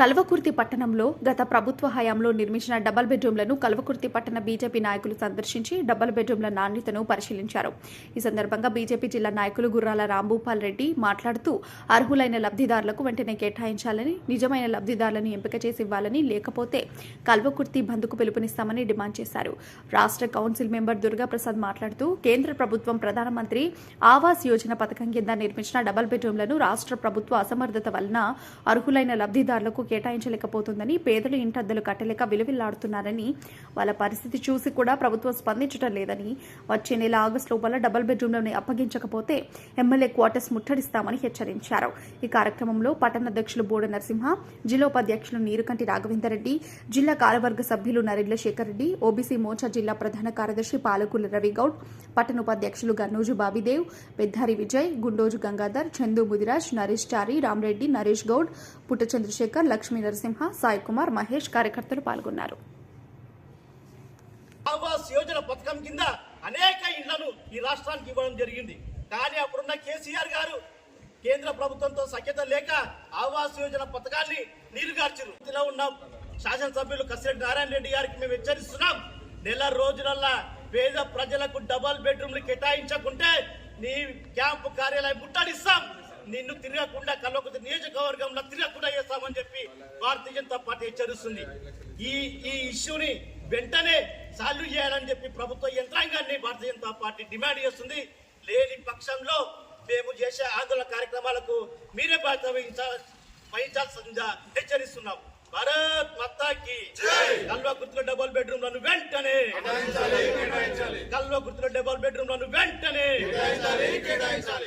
కల్వకుర్తి పట్టణంలో గత ప్రభుత్వ హయాంలో నిర్మించిన డబల్ బెడ్రూమ్లను కల్వకుర్తి పట్టణ బీజేపీ నాయకులు సందర్శించి డబల్ బెడ్రూమ్ల నాణ్యతను పరిశీలించారు. ఈ సందర్భంగా బీజేపీ జిల్లా నాయకులు గుర్రాల రాంభూపాల్ రెడ్డి మాట్లాడుతూ అర్హులైన లబ్ధిదారులకు వెంటనే కేటాయించాలని నిజమైన లబ్ధిదారులను ఎంపిక చేసి ఇవ్వాలని లేకపోతే కల్వకుర్తి బంద్కు పిలుపునిస్తామని డిమాండ్ చేశారు. రాష్ట్ర కౌన్సిల్ మెంబర్ దుర్గా ప్రసాద్ మాట్లాడుతూ కేంద్ర ప్రభుత్వం ప్రధానమంత్రి ఆవాస్ యోజన పథకం కింద నిర్మించిన డబల్ బెడ్రూమ్లను రాష్ట్ర ప్రభుత్వ అసమర్థత వలన అర్హులైన లబ్ధిదారులకు కేటాయించలేకపోతుందని పేదలు ఇంటద్దలు కట్టలేక విలువిల్లాడుతున్నారని వాళ్ళ పరిస్థితి చూసి కూడా ప్రభుత్వం స్పందించడం లేదని వచ్చే నెల ఆగస్టు లోపల డబుల్ బెడ్రూమ్లను అప్పగించకపోతే ఎమ్మెల్యే క్వార్టర్స్ ముట్టడిస్తామని హెచ్చరించారు. ఈ కార్యక్రమంలో పట్టణ అధ్యక్షులు బోడ నరసింహ జిల్లా ఉపాధ్యక్షులు నీరుకంటి రాఘవేందర్ జిల్లా కార్యవర్గ సభ్యులు నరేంద్ర శేఖర్ రెడ్డి ఓబీసీ మోర్చా జిల్లా ప్రధాన కార్యదర్శి పాలకుల రవిగౌడ్ పట్టణ ఉపాధ్యక్షులు గన్నోజు బాబిదేవ్ పెద్దారి విజయ్ గుండోజు గంగాధర్ చందు ముదిరాజ్ నరేష్ చారి రామరెడ్డి నరేష్ గౌడ్ పుట్ట చంద్రశేఖర్ లక్ష్మీ నరసింహ సాయి కుమార్ మహేష్ కార్యకర్తలు పాల్గొన్నారు. ఆవాస్ యోజన పథకం కింద అనేక ఇళ్ళను ఈ రాష్ట్రానికి ఇవ్వడం జరిగింది. కానీ అప్పుడున్న కేసీఆర్ గారు కేంద్ర ప్రభుత్వంతో సఖ్యత లేక ఆవాస్ యోజన పథకాన్ని నీరుగార్చారు ఇందులో ఉన్న శాసనసభ్యులు కసిరెడ్డి నారాయణ రెడ్డి గారికి మేము హెచ్చరిస్తున్నాం. నెల రోజులల్లా పేద ప్రజలకు డబల్ బెడ్రూమ్లు కేటాయించకుంటే నీ క్యాంపు కార్యాలయం ముట్టడిస్తాం. నిన్ను తిరగకుండా కల్వకుర్తి నియోజకవర్గంలో తిరగకుండా చేస్తామని చెప్పి భారతీయ జనతా పార్టీ హెచ్చరిస్తుంది. ఈ ఈ ఇష్యూని వెంటనే సాల్వ్ చేయాలని చెప్పి ప్రభుత్వ యంత్రాంగాన్ని భారతీయ జనతా పార్టీ డిమాండ్ చేస్తుంది. లేని పక్షంలో మేము చేసే ఆందోళన కార్యక్రమాలకు మీరే బాధ్యత వహించ- వహించాల్సిందిగా హెచ్చరిస్తున్నాం. భారత్ మత్తాకి కల్వ గుర్తుల డబుల్ బెడ్రూమ్లను వెంటనే కల్వ గుర్తుల డబుల్ బెడ్రూమ్లను వెంటనే